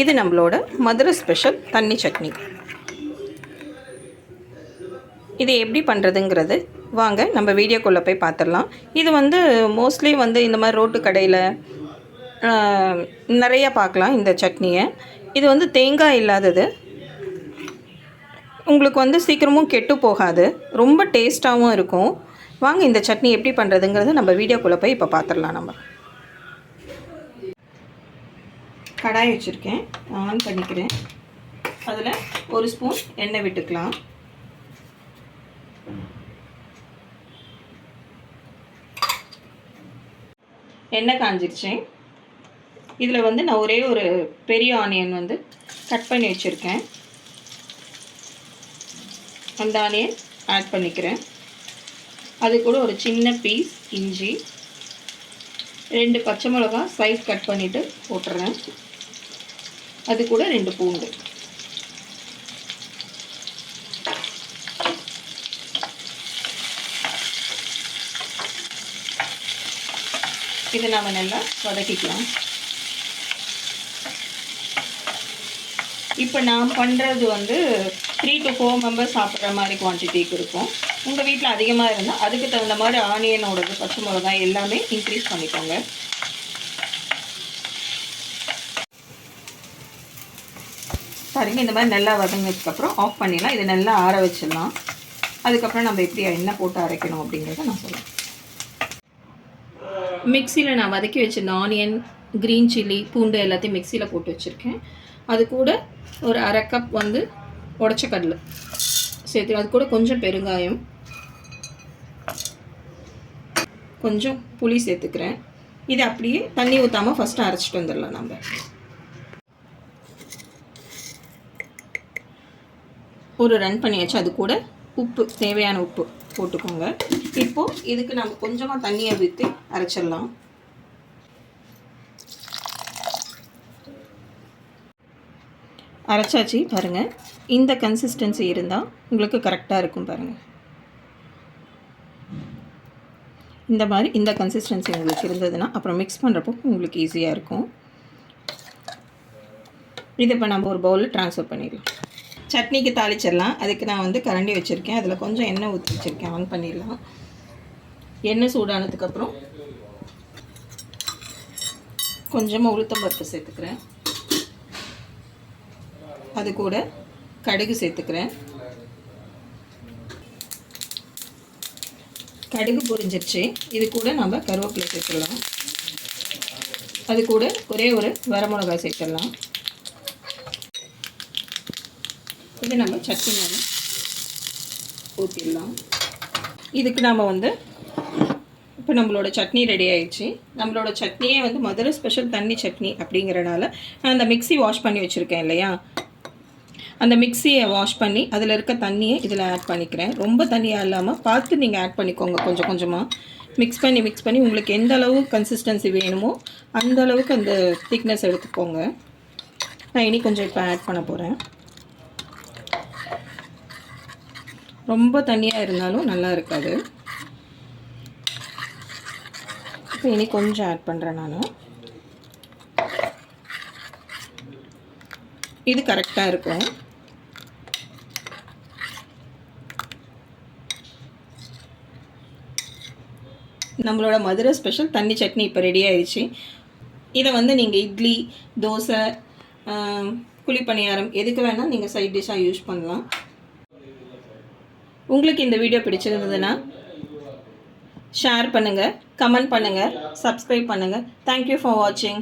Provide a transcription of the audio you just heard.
இது நம்மளோட மதுரை ஸ்பெஷல் தண்ணி சட்னி. இது எப்படி பண்ணுறதுங்கிறது வாங்க நம்ம வீடியோக்குள்ளே போய் பார்த்துடலாம் இது வந்து மோஸ்ட்லி வந்து இந்த மாதிரி ரோட்டு கடையில் நிறையா பார்க்கலாம் இந்த சட்னியை. இது வந்து தேங்காய் இல்லாதது. உங்களுக்கு வந்து சீக்கிரமும் கெட்டு போகாது. ரொம்ப டேஸ்ட்டாகவும் இருக்கும். வாங்க இந்த சட்னி எப்படி பண்ணுறதுங்கிறது நம்ம வீடியோக்குள்ளே போய் இப்போ பார்த்துடலாம் நம்ம. கடாய் வச்சுருக்கேன். ஆன் பண்ணிக்கிறேன். அதில் ஒரு ஸ்பூன் எண்ணெய் விட்டுக்கலாம். எண்ணெய் காஞ்சிருச்சேன் இதில் வந்து நான் ஒரே ஒரு பெரிய ஆனியன் வந்து கட் பண்ணி வச்சுருக்கேன். அந்த ஆனியன் ஆட் பண்ணிக்கிறேன். அது கூட ஒரு சின்ன பீஸ் இஞ்சி ரெண்டு பச்சை மிளகா சைஸ் கட் பண்ணிவிட்டு போட்டுறேன். அது கூட ரெண்டு பூண்டு. இதை நாம் நல்லா வதக்கிக்கலாம். இப்போ நான் பண்ணுறது வந்து த்ரீ டு ஃபோர் மெம்பர்ஸ் சாப்பிட்ற மாதிரி குவான்டிட்டிக்கு இருக்கும். உங்கள் வீட்டில் அதிகமாக இருந்தால் அதுக்கு தகுந்த மாதிரி ஆனியனோடது பச்சை மிளகாய் எல்லாமே இன்க்ரீஸ் பண்ணிக்கோங்க. பாருங்க இந்த மாதிரி நல்லா வதங்கினதுக்கப்புறம் ஆஃப் பண்ணிடலாம். இதை நல்லா ஆற வச்சிடலாம். அதுக்கப்புறம் நம்ம எப்படி என்ன போட்டு அரைக்கணும் அப்படிங்கிறத நான் சொல்லுவேன் மிக்சியில் நான் வதக்கி வச்சிருந்த ஆனியன் க்ரீன் சில்லி பூண்டு எல்லாத்தையும் மிக்சியில் போட்டு வச்சுருக்கேன். அது கூட ஒரு அரை கப் வந்து உடச்ச கடலை சேர்த்து அது கூட கொஞ்சம் பெருங்காயம். கொஞ்சம் புளி சேர்த்துக்கிறேன். இது அப்படியே தண்ணி ஊற்றாமல் ஃபஸ்ட்டு அரைச்சிட்டு வந்துடலாம் நம்ம. ஒரு ரன் பண்ணியாச்சு. அது கூட உப்பு தேவையான உப்பு போட்டுக்கோங்க. இப்போது இதுக்கு நம்ம கொஞ்சமாக தண்ணியை ஊற்றி அரைச்சிடலாம். அரைச்சாச்சு பாருங்கள் இந்த கன்சிஸ்டன்சி இருந்தால் உங்களுக்கு கரெக்டாக இருக்கும் பாருங்கள் இந்த மாதிரி இந்த கன்சிஸ்டன்சி உங்களுக்கு இருந்ததுன்னா அப்புறம் மிக்ஸ் பண்ணுறப்போ உங்களுக்கு ஈஸியாக இருக்கும். இது இப்போ நம்ம ஒரு பவுலில் ட்ரான்ஸ்ஃபர் பண்ணிடலாம். சட்னிக்கு தாளிச்சிடலாம். அதுக்கு நான் வந்து கரண்டி வச்சுருக்கேன். அதில் கொஞ்சம் எண்ணெய் ஊற்றி வச்சுருக்கேன். ஆன் பண்ணிடலாம். எண்ணெய் சூடானதுக்கப்புறம் கொஞ்சமாக உளுத்தம் பருப்பு சேர்த்துக்கிறேன். அது கூட கடுகு சேர்த்துக்கிறேன். கடுகு பொரிஞ்சிருச்சு. இது கூட நம்ம கருவேப்பிலை சேர்த்துடலாம். அது கூட ஒரே ஒரு வரமிளகாய் சேர்த்துடலாம். இது நம்ம சட்னி மேலே ஊற்றிடலாம் இதுக்கு நாம் வந்து இப்போ நம்மளோட சட்னி ரெடி ஆயிடுச்சு. நம்மளோட சட்னியே வந்து மதுரை ஸ்பெஷல் தண்ணி சட்னி அப்படிங்கிறனால நான் அந்த மிக்ஸி வாஷ் பண்ணி வச்சுருக்கேன் இல்லையா? அந்த மிக்ஸியை வாஷ் பண்ணி அதில் இருக்க தண்ணியை இதில் ஆட் பண்ணிக்கிறேன். ரொம்ப தண்ணியாக இல்லாமல் பார்த்து நீங்கள் ஆட் பண்ணிக்கோங்க கொஞ்சம் கொஞ்சமாக மிக்ஸ் பண்ணி மிக்ஸ் பண்ணி உங்களுக்கு எந்த அளவு கன்சிஸ்டன்சி வேணுமோ அந்த அளவுக்கு அந்த திக்னஸ் எடுத்துக்கோங்க. நான் இனி கொஞ்சம் இப்போ ஆட் பண்ண போகிறேன் ரொம்ப தண்ணியாக இருந்தாலும் நல்லா இருக்காது. இப்போ இனி கொஞ்சம் ஆட் பண்ணுறேன் நான். இது கரெக்டாக இருக்கும். நம்மளோட மதுரை ஸ்பெஷல் தண்ணி சட்னி இப்போ ரெடி ஆயிடுச்சு. இதை வந்து நீங்கள் இட்லி தோசை குழிப்பணியாரம் எதுக்கு வேணால் நீங்கள் சைட் டிஷ்ஷாக யூஸ் பண்ணலாம். உங்களுக்கு இந்த வீடியோ பிடிச்சிருந்ததுன்னா ஷேர் பண்ணுங்கள் கமெண்ட் பண்ணுங்கள் சப்ஸ்கிரைப் பண்ணுங்கள் தேங்க்யூ ஃபார் வாட்சிங்